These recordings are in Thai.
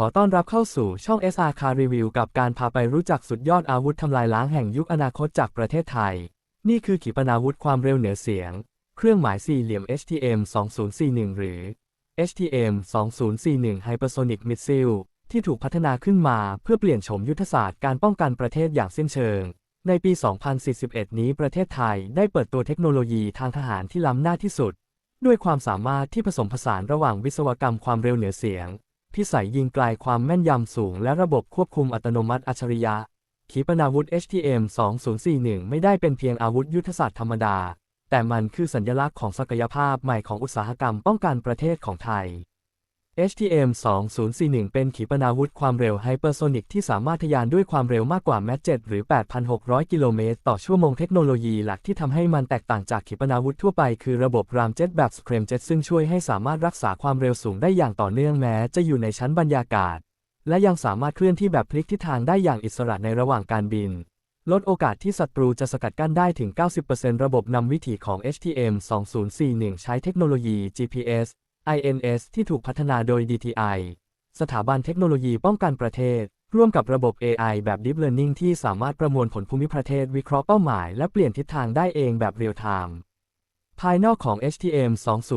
ขอต้อนรับเข้าสู่ช่อง SR Car Review กับการพาไปรู้จักสุดยอดอาวุธทำลายล้างแห่งยุคอนาคตจากประเทศไทย นี่คือขีปนาวุธความเร็วเหนือเสียง เครื่องหมายสี่เหลี่ยม HTM 2041 หรือ HTM 2041 Hypersonic Missile ที่ถูกพัฒนาขึ้นมาเพื่อเปลี่ยนโฉมยุทธศาสตร์การป้องกันประเทศอย่างสิ้นเชิง ในปี 2041 นี้ประเทศไทยได้เปิดตัวเทคโนโลยีทางทหารที่ล้ำหน้าที่สุด ด้วยความสามารถที่ผสมผสานระหว่างวิศวกรรมความเร็วเหนือเสียง พิสัยยิงไกลความแม่นยำสูง และระบบควบคุมอัตโนมัติอัจฉริยะ ขีปนาวุธ HTM 2041 ไม่ได้เป็นเพียงอาวุธยุทธศาสตร์ธรรมดา แต่มันคือสัญลักษณ์ของศักยภาพใหม่ของอุตสาหกรรมป้องกันประเทศของไทย HTM 2041 เป็นขีปนาวุธความเร็วไฮเปอร์โซนิกที่สามารถทะยานด้วยความเร็วมากกว่าแมท7หรือ 8,600 กิโลเมตร ต่อชั่วโมงเทคโนโลยีหลักที่ทำให้มันแตกต่างจากขีปนาวุธทั่วไปคือระบบรามเจ็ตแบบสเครมเจ็ตซึ่งช่วยให้สามารถรักษาความเร็วสูงได้อย่างต่อเนื่องแม้จะอยู่ในชั้นบรรยากาศ และยังสามารถเคลื่อนที่แบบพลิกทิศทางได้อย่างอิสระในระหว่างการบินลดโอกาสที่ศัตรูจะสกัดกั้นได้ถึง 90%ระบบนำวิถีของ HTM 2041 ใช้เทคโนโลยี GPS INS ที่ถูกพัฒนาโดย DTI สถาบันเทคโนโลยีป้องกันประเทศ ร่วมกับระบบ AI แบบ Deep Learning ที่สามารถประมวลผลภูมิประเทศวิเคราะห์เป้าหมาย และเปลี่ยนทิศทางได้เองแบบเรียลไทม์ภายนอกของ HTM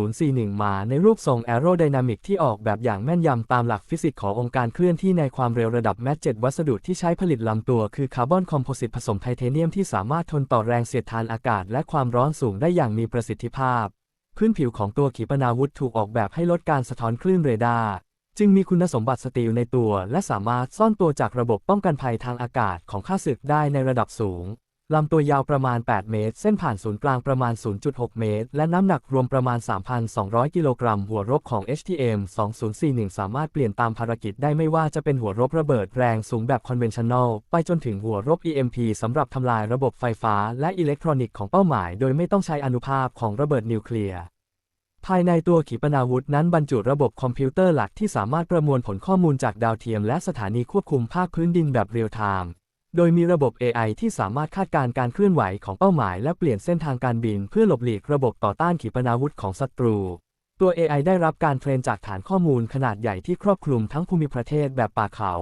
2041 มาในรูปทรง Aerodynamic ที่ออกแบบอย่างแม่นยำตามหลักฟิสิกส์ขององค์การเคลื่อนที่ในความเร็วระดับแมท7วัสดุที่ใช้ผลิตลำตัวคือคาร์บอนคอมโพสิตผสมไทเทเนียมที่สามารถทนต่อแรงเสียดทานอากาศและความร้อนสูงได้อย่างมีประสิทธิภาพ พื้นผิวของตัวขีปนาวุธถูกออกแบบให้ลดการสะท้อนคลื่นเรดาร์ จึงมีคุณสมบัติสตีลในตัว และสามารถซ่อนตัวจากระบบป้องกันภัยทางอากาศของข้าศึกได้ในระดับสูง ลำตัวยาวประมาณ 8 เมตร เส้นผ่านศูนย์กลางประมาณ 0.6 เมตร และน้ำหนักรวมประมาณ 3,200 กิโลกรัม หัวรบของ HTM 2041 สามารถเปลี่ยนตามภารกิจได้ไม่ว่าจะเป็นหัวรบระเบิดแรงสูงแบบคอนเวนชั่นแนลไปจนถึงหัวรบ EMP สำหรับทำลายระบบไฟฟ้าและอิเล็กทรอนิกส์ของเป้าหมาย โดยไม่ต้องใช้อนุภาคของระเบิดนิวเคลียร์ภายในตัวขีปนาวุธนั้นบรรจุระบบคอมพิวเตอร์หลักที่สามารถประมวลผลข้อมูลจากดาวเทียมและสถานีควบคุมภาคพื้นดินแบบเรียลไทม์ โดยมีระบบ AI ที่สามารถคาดการณ์การเคลื่อนไหวของเป้าหมาย และเปลี่ยนเส้นทางการบินเพื่อหลบหลีกระบบต่อต้านขีปนาวุธของศัตรู ตัว AI ได้รับการเทรนจากฐานข้อมูลขนาดใหญ่ที่ครอบคลุมทั้งภูมิประเทศแบบป่าเขา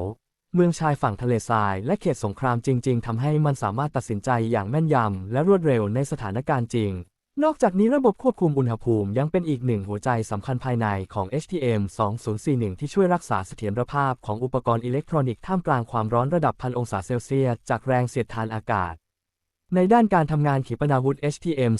เมืองชายฝั่งทะเลทราย และเขตสงครามจริง ๆทำให้มันสามารถตัดสินใจอย่างแม่นยำและรวดเร็วในสถานการณ์จริง นอกจากนี้ระบบควบคุมอุณหภูมิยังเป็นอีกหนึ่งหัวใจสำคัญภายในของ HTM 2041 ที่ช่วยรักษาเสถียรภาพของอุปกรณ์อิเล็กทรอนิกส์ท่ามกลางความร้อนระดับพันองศาเซลเซียสจากแรงเสียดทานอากาศ ในด้านการทำงานขีปนาวุธ HTM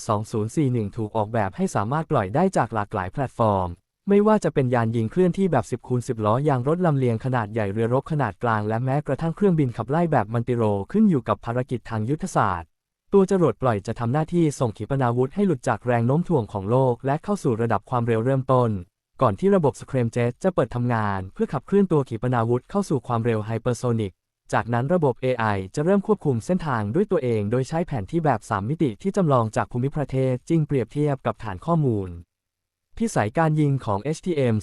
2041 ถูกออกแบบให้สามารถปล่อยได้จากหลากหลายแพลตฟอร์ม ไม่ว่าจะเป็นยานยิงเคลื่อนที่แบบ 10คูณ10 ล้อยางรถลำเลียงขนาดใหญ่เรือรบขนาดกลาง และแม้กระทั่งเครื่องบินขับไล่แบบมันติโร ขึ้นอยู่กับภารกิจทางยุทธศาสตร์ ตัวจรวดปล่อยจะทำหน้าที่ส่งขีปนาวุธให้หลุดจากแรงโน้มถ่วงของโลก และเข้าสู่ระดับความเร็วเริ่มต้น ก่อนที่ระบบสเครมเจ็ตจะเปิดทำงาน เพื่อขับเคลื่อนตัวขีปนาวุธเข้าสู่ความเร็วไฮเปอร์โซนิก จากนั้นระบบ AI จะเริ่มควบคุมเส้นทางด้วยตัวเอง โดยใช้แผนที่แบบ 3 มิติที่จำลองจากภูมิประเทศจริงเปรียบเทียบกับฐานข้อมูลพิสัยการยิงของ HTM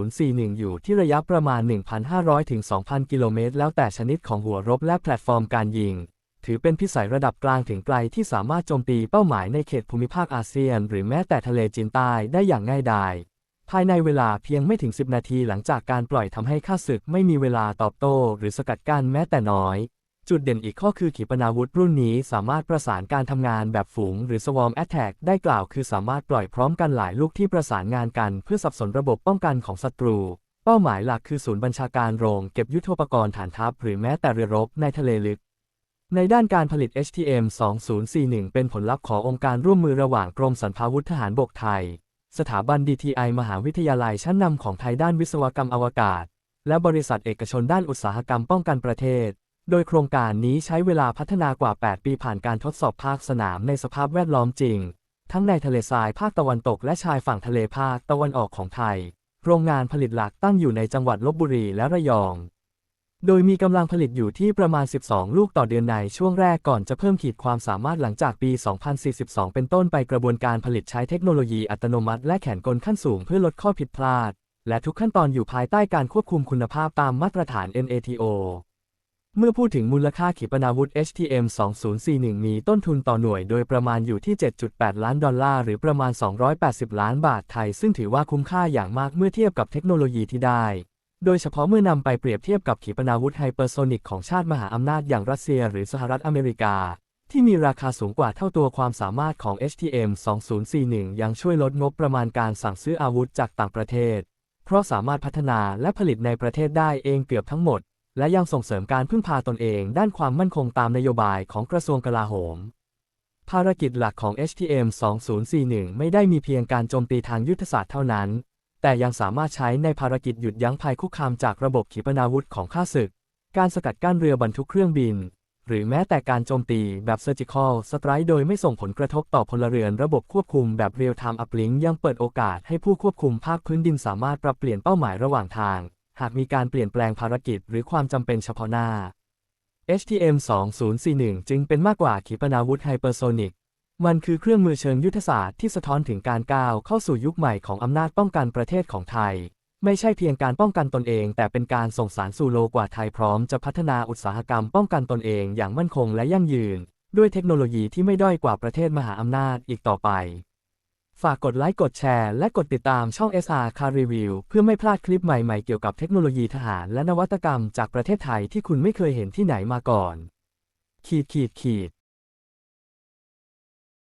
2041 อยู่ที่ระยะประมาณ 1,500-2,000 กิโลเมตร แล้วแต่ชนิดของหัวรบและแพลตฟอร์มการยิง ถือเป็นพิสัยระดับกลางถึงไกลที่สามารถโจมตีเป้าหมายในเขตภูมิภาคอาเซียน หรือแม้แต่ทะเลจีนใต้ได้อย่างง่ายดายภายในเวลาเพียงไม่ถึง 10 นาทีหลังจากการปล่อยทำให้ข้าศึกไม่มีเวลาตอบโต้ หรือสกัดกั้นแม้แต่น้อย จุดเด่นอีกข้อคือขีปนาวุธรุ่นนี้สามารถประสานการทำงานแบบฝูง หรือ Swarm Attack ได้กล่าวคือสามารถปล่อยพร้อมกันหลายลูกที่ประสานงานกัน เพื่อสับสนระบบป้องกันของศัตรู เป้าหมายหลักคือศูนย์บัญชาการโรง เก็บยุทโธปกรณ์ฐานทัพหรือแม้แต่เรือรบในทะเลลึก ในด้านการผลิต HTM 2041 เป็นผลลัพธ์ขององค์การร่วมมือระหว่างกรมสรรพาวุธทหารบกไทย สถาบัน DTI มหาวิทยาลัยชั้นนำของไทยด้านวิศวกรรมอวกาศ และบริษัทเอกชนด้านอุตสาหกรรมป้องกันประเทศ โดยโครงการนี้ใช้เวลาพัฒนากว่า 8 ปีผ่านการทดสอบภาคสนามในสภาพแวดล้อมจริง ทั้งในทะเลทรายภาคตะวันตกและชายฝั่งทะเลภาคตะวันออกของไทย โรงงานผลิตหลักตั้งอยู่ในจังหวัดลบบุรีและระยอง โดยมีกำลังผลิตอยู่ที่ประมาณ 12 ลูกต่อเดือนในช่วงแรกก่อนจะเพิ่มขีดความสามารถหลังจากปี 2042 เป็นต้นไปกระบวนการผลิตใช้เทคโนโลยีอัตโนมัติและแขนกลขั้นสูงเพื่อลดข้อผิดพลาด และทุกขั้นตอนอยู่ภายใต้การควบคุมคุณภาพตามมาตรฐาน NATO เมื่อพูดถึงมูลค่าขีปนาวุธ HTM 2041 มีต้นทุนต่อหน่วยโดยประมาณอยู่ที่ 7.8 ล้านดอลลาร์ หรือประมาณ 280 ล้านบาทไทย ซึ่งถือว่าคุ้มค่าอย่างมากเมื่อเทียบกับเทคโนโลยีที่ได้ โดยเฉพาะเมื่อนำไปเปรียบเทียบกับขีปนาวุธไฮเปอร์โซนิกของชาติมหาอำนาจอย่างรัสเซียหรือสหรัฐอเมริกา ที่มีราคาสูงกว่าเท่าตัวความสามารถของ HTM 2041 ยังช่วยลดงบประมาณการสั่งซื้ออาวุธจากต่างประเทศ เพราะสามารถพัฒนาและผลิตในประเทศได้เองเกือบทั้งหมด และยังส่งเสริมการพึ่งพาตนเองด้านความมั่นคงตามนโยบายของกระทรวงกลาโหมภารกิจหลักของ HTM 2041 ไม่ได้มีเพียงการโจมตีทางยุทธศาสตร์เท่านั้น แต่ยังสามารถใช้ในภารกิจหยุดยั้งภัยคุกคามจากระบบขีปนาวุธของข้าศึก การสกัดกั้นเรือบรรทุกเครื่องบิน หรือแม้แต่การโจมตีแบบ Surgical Strike โดยไม่ส่งผลกระทบต่อพลเรือนระบบควบคุมแบบ Real Time Uplink ยังเปิดโอกาสให้ผู้ควบคุมภาคพื้นดินสามารถปรับเปลี่ยนเป้าหมายระหว่างทาง หากมีการเปลี่ยนแปลงภารกิจหรือความจำเป็นเฉพาะหน้า HTM 2041จึงเป็นมากกว่าขีปนาวุธไฮเปอร์โซนิก มันคือเครื่องมือเชิงยุทธศาสตร์ที่สะท้อนถึงการก้าวเข้าสู่ยุคใหม่ของอำนาจป้องกันประเทศของไทย ไม่ใช่เพียงการป้องกันตนเอง แต่เป็นการส่งสารสู่โลกว่าไทยพร้อมจะพัฒนาอุตสาหกรรมป้องกันตนเองอย่างมั่นคงและยั่งยืน ด้วยเทคโนโลยีที่ไม่ด้อยกว่าประเทศมหาอำนาจอีกต่อไป ฝากกดไลค์กดแชร์และกดติดตามช่อง SR Car Review เพื่อไม่พลาดคลิปใหม่ๆเกี่ยวกับเทคโนโลยีทหารและนวัตกรรมจากประเทศไทยที่คุณไม่เคยเห็นที่ไหนมาก่อน ขีดขีดขีด